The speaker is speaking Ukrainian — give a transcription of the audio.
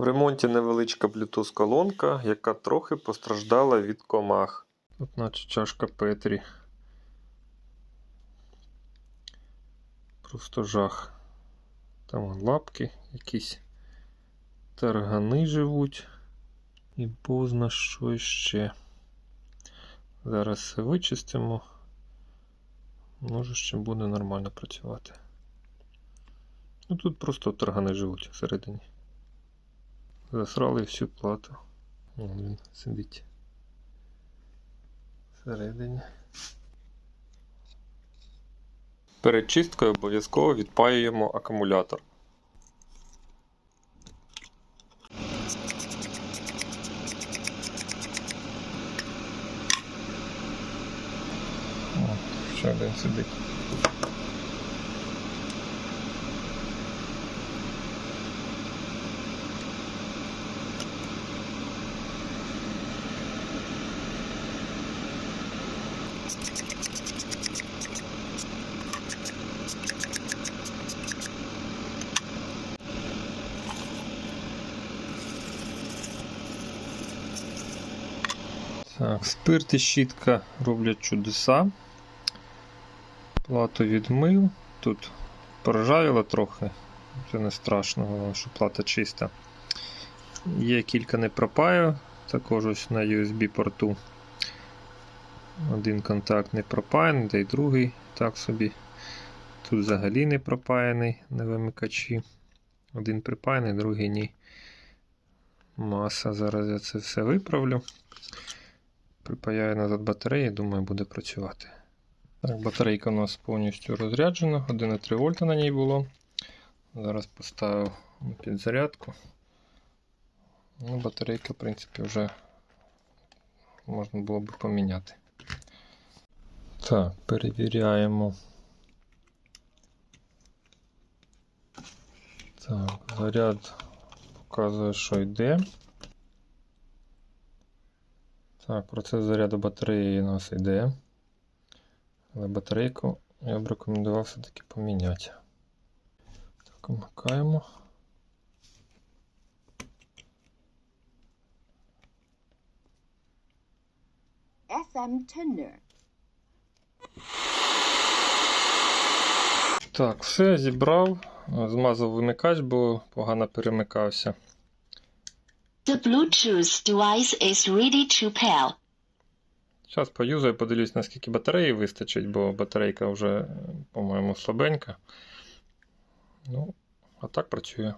В ремонті невеличка Bluetooth колонка, яка трохи постраждала від комах. Тут наче чашка Петрі. Просто жах. Там лапки якісь таргани живуть. І позна що ще. Зараз все вичистимо. Може ще буде нормально працювати. Ну тут просто таргани живуть всередині. Засрали всю плату. Вон він сидить. Всередині. Перед чисткою обов'язково відпаюємо акумулятор. Ще один сидить. Так, спирт і щітка роблять чудеса. Плату відмив. Тут поржавіло трохи. Це не страшно, що плата чиста. Є кілька непропаю, також ось на USB порту. Один контакт не пропаяний, та й другий так собі. Тут взагалі не пропаяний на вимикачі. Один припаяний, другий ні. Маса. Зараз я це все виправлю. Припаяю назад батареї, думаю, буде працювати. Так, батарейка у нас повністю розряджена, 1,3 вольта на ній було. Зараз поставив під зарядку. Ну, батарейка, в принципі, вже можна було б поміняти. Так, перевіряємо. Так, заряд показує, що йде. Так, процес заряду батареї у нас йде. Але батарейку я б рекомендував все-таки поміняти. Так, вмикаємо. SM Turner. Так, все, зібрав. Змазав вимикач, бо погано перемикався. The Bluetooth device is ready to pair. Зараз поюзаю, подивлюсь, наскільки батареї вистачить, бо батарейка вже, по-моєму, слабенька. Ну, а так працює.